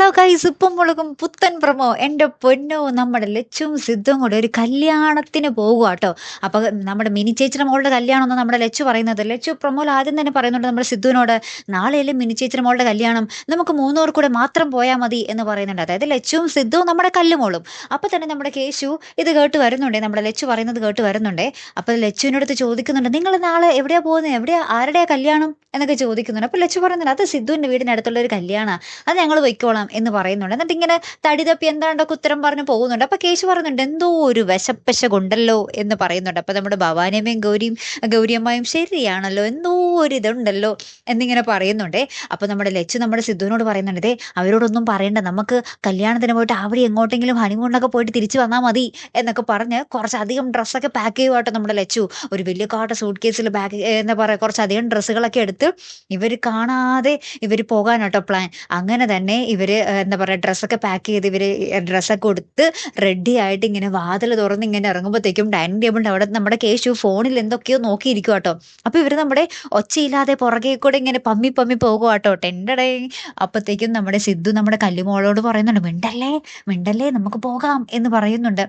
Hello guys ഇപ്പം മുളകും പുത്തൻ പ്രമോ എന്റെ പൊന്നോ നമ്മുടെ ലച്ചും സിദ്ധും കൂടെ ഒരു കല്യാണത്തിന് പോകുക കേട്ടോ അപ്പോൾ നമ്മുടെ മിനി ചേച്ചിയുടെ മോളുടെ കല്യാണം നമ്മുടെ ലച്ചു പറയുന്നത്. ലച്ചു പ്രമോൽ ആദ്യം തന്നെ പറയുന്നുണ്ട് നമ്മുടെ സിദ്ധുവിനോട് നാളെയല്ലേ മിനി ചേച്ചിയുടെ മോളുടെ കല്യാണം. നമുക്ക് മൂന്നൂർ കൂടെ മാത്രം പോയാൽ മതി എന്ന് പറയുന്നുണ്ട്. അതായത് ലച്ചുവും സിദ്ധുവും നമ്മുടെ കല്ലുമോളും. അപ്പോൾ തന്നെ നമ്മുടെ കേശു ഇത് കേട്ട് വരുന്നുണ്ടേ. നമ്മുടെ ലച്ചു പറയുന്നത് കേട്ട് വരുന്നുണ്ടേ. അപ്പോൾ ലച്ചുവിന്റെ ചോദിക്കുന്നുണ്ട്. നിങ്ങൾ നാളെ എവിടെയാണ് പോകുന്നത് എവിടെയാണ് ആരുടെയാണ് കല്യാണം? എന്നൊക്കെ ചോദിക്കുന്നുണ്ട്. അപ്പോൾ ലച്ചു പറയുന്നുണ്ട് അത് സിദ്ധുവിന്റെ അടുത്തുള്ള ഒരു കല്യാണമാണ് അത് ഞങ്ങൾ വയ്ക്കോളാം എന്ന് പറയുന്നുണ്ട്. എന്നിട്ട് ഇങ്ങനെ തടി തപ്പി എന്താണ്ടൊക്കെ ഉത്തരം പറഞ്ഞ് പോകുന്നുണ്ട്. അപ്പോൾ കേശു പറയുന്നുണ്ട് എന്തോ ഒരു വിശപ്പശ കൊണ്ടല്ലോ എന്ന് പറയുന്നുണ്ട്. അപ്പോൾ നമ്മുടെ ഭവാനിയമ്മയും ഗൗരിയും ഗൗരിയമ്മയും ശരിയാണല്ലോ എന്തോ ഒരു ഇതുണ്ടല്ലോ എന്നിങ്ങനെ പറയുന്നുണ്ടേ. അപ്പോൾ നമ്മുടെ ലച്ചു നമ്മുടെ സിദ്ധുവിനോട് പറയുന്നുണ്ട് അവരോടൊന്നും പറയണ്ട. നമുക്ക് കല്യാണത്തിന് പോയിട്ട് അവിടെ എങ്ങോട്ടെങ്കിലും ഹണിമൂണിനൊക്കെ പോയിട്ട് തിരിച്ചു വന്നാൽ മതി എന്നൊക്കെ പറഞ്ഞ് കുറച്ചധികം ഡ്രസ്സൊക്കെ പാക്ക് ചെയ്യുവാട്ടോ നമ്മുടെ ലച്ചു. ഒരു വലിയ കാട്ട സൂട്ട് കേസിൽ ബാഗ് എന്താ പറയുക കുറച്ചധികം ഡ്രസ്സുകളൊക്കെ എടുത്ത് ഇവർ കാണാതെ ഇവർ പോകാനോട്ടോ പ്ലാൻ അങ്ങനെ തന്നെ ഇവർ എന്താ പറയുക ഡ്രസ്സൊക്കെ പാക്ക് ചെയ്ത് ഇവർ ഡ്രസ്സൊക്കെ കൊടുത്ത് റെഡി ആയിട്ട് ഇങ്ങനെ വാതിൽ തുറന്ന് ഇങ്ങനെ ഇറങ്ങുമ്പോഴത്തേക്കും ഡൈനിങ് ടേബിളിന്റെ അവിടെ നമ്മുടെ കേശു ഫോണിൽ എന്തൊക്കെയോ നോക്കിയിരിക്കും കേട്ടോ അപ്പോൾ ഇവർ നമ്മുടെ ഒച്ചയില്ലാതെ പുറകെ കൂടെ ഇങ്ങനെ പമ്മി പമ്മി പോകും കേട്ടോ ടെൻഡടേ. അപ്പോഴത്തേക്കും നമ്മുടെ സിദ്ധു നമ്മുടെ കല്ലുമോളോട് പറയുന്നുണ്ട് മിണ്ടല്ലേ? മിണ്ടല്ലേ? നമുക്ക് പോകാം എന്ന് പറയുന്നുണ്ട്.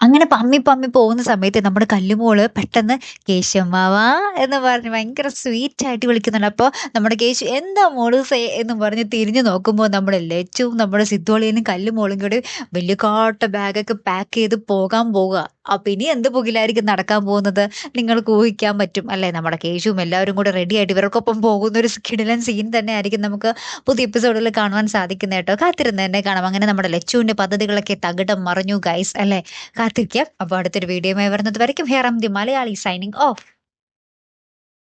അങ്ങനെ പമ്മി പമ്മി പോകുന്ന സമയത്ത് നമ്മുടെ കല്ലുമോൾ പെട്ടെന്ന് കേശമ്മാവാ എന്ന് പറഞ്ഞ് ഭയങ്കര സ്വീറ്റ് ആയിട്ട് വിളിക്കുന്നുണ്ട്. അപ്പോൾ നമ്മുടെ കേശു എന്താ മോൾ സേ? എന്ന് പറഞ്ഞ് തിരിഞ്ഞു നോക്കുമ്പോൾ നമ്മുടെ ലച്ചും നമ്മുടെ സിദ്ധോളിയനും കല്ലുമോളും കൂടി വലിയ കാട്ട ബാഗൊക്കെ പാക്ക് ചെയ്ത് പോകാൻ പോവുക. അപ്പം ഇനി എന്ത് പുകിലായിരിക്കും നടക്കാൻ പോകുന്നത്? നിങ്ങൾക്ക് ഊഹിക്കാൻ പറ്റും. അല്ലേ? നമ്മുടെ കേശുവും എല്ലാവരും കൂടെ റെഡി ആയിട്ട് ഇവർക്കൊപ്പം പോകുന്ന ഒരു കിടിലൻ സീൻ തന്നെ ആയിരിക്കും നമുക്ക് പുതിയ എപ്പിസോഡിൽ കാണുവാൻ സാധിക്കുന്ന കേട്ടോ. കാത്തിരുന്ന് തന്നെ കാണാം. അങ്ങനെ നമ്മുടെ ലച്ചുവിന്റെ പദ്ധതികളൊക്കെ തകിടം മറിഞ്ഞു ഗൈസ് അല്ലേ? കാത്തിരിക്കാം. അപ്പോൾ അടുത്തൊരു വീഡിയോയുമായി വരുന്നത് വരയ്ക്കും. Hair M the Malayali signing off